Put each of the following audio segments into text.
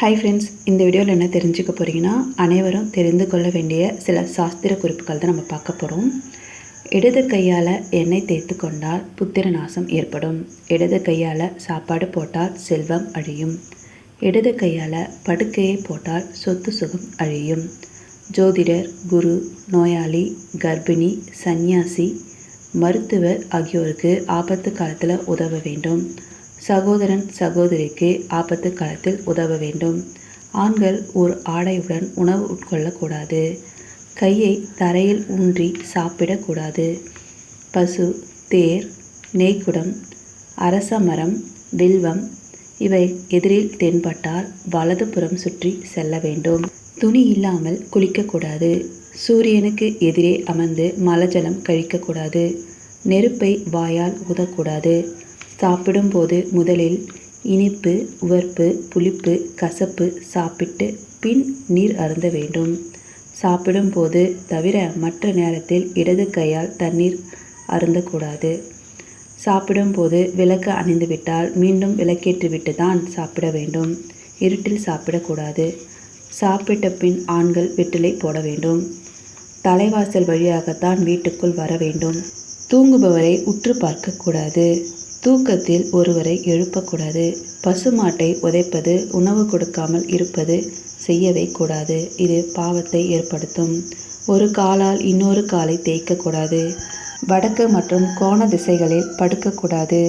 Hi friends இந்த வீடியோவில் என்ன தெரிஞ்சுக்க போகிறீங்கன்னா அனைவரும் தெரிந்து கொள்ள வேண்டிய சில சாஸ்திர குறிப்புகள் தான் நம்ம பார்க்க போகிறோம் இடது கையால் எண்ணெய் தேய்த்து கொண்டால் புத்திர நாசம் ஏற்படும். இடது கையால் சாப்பாடு போட்டால் செல்வம் அழியும். இடது கையால் படுக்கையை போட்டால் சொத்து சுகம் அழியும். ஜோதிடர் குரு நோயாளி கர்ப்பிணி சந்நியாசி மருத்துவர் ஆகியோருக்கு ஆபத்து காலத்தில் உதவ வேண்டும். சகோதரன் சகோதரிக்கு ஆபத்து காலத்தில் உதவ வேண்டும். ஆண்கள் ஒரு ஆடையுடன் உணவு உட்கொள்ளக்கூடாது. கையை தரையில் ஊன்றி சாப்பிடக்கூடாது. பசு தேர் நெய்க்குடம் அரச மரம் வில்வம் இவை எதிரில் தென்பட்டால் வலதுபுறம் சுற்றி செல்ல வேண்டும். துணி இல்லாமல் குளிக்கக்கூடாது. சூரியனுக்கு எதிரே அமர்ந்து மலஜலம் கழிக்கக்கூடாது. நெருப்பை வாயால் ஊதக்கூடாது. சாப்பிடும்போது முதலில் இனிப்பு உவர்ப்பு புளிப்பு கசப்பு சாப்பிட்டு பின் நீர் அருந்த வேண்டும். சாப்பிடும்போது தவிர மற்ற நேரத்தில் இடது கையால் தண்ணீர் அருந்தக்கூடாது. சாப்பிடும்போது விளக்கு அணிந்துவிட்டால் மீண்டும் விளக்கேற்றிவிட்டு தான் சாப்பிட வேண்டும். இருட்டில் சாப்பிடக்கூடாது. சாப்பிட்ட பின் ஆண்கள் வெற்றிலை போட வேண்டும். தலைவாசல் வழியாகத்தான் வீட்டுக்குள் வர வேண்டும். தூங்குபவரை உற்று பார்க்கக்கூடாது. தூக்கத்தில் ஒருவரை எழுப்பக்கூடாது. பசுமாட்டை உதைப்பது உணவு கொடுக்காமல் இருப்பது செய்யவே கூடாது. இது பாவத்தை ஏற்படுத்தும். ஒரு காலால் இன்னொரு காலை தேய்க்கக்கூடாது. வடக்கு மற்றும் கோண திசைகளில் படுக்கக்கூடாது.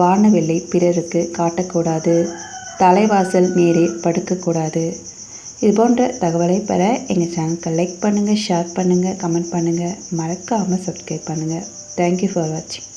வானவில்லை பிறருக்கு காட்டக்கூடாது. தலைவாசல் நேரே படுக்கக்கூடாது. இது போன்ற தகவலை பெற எங்கள் சேனலுக்கு லைக் பண்ணுங்கள் ஷேர் பண்ணுங்கள் கமெண்ட் பண்ணுங்கள் மறக்காமல் சப்ஸ்கிரைப் பண்ணுங்கள் தேங்க்யூ ஃபார் வாட்சிங்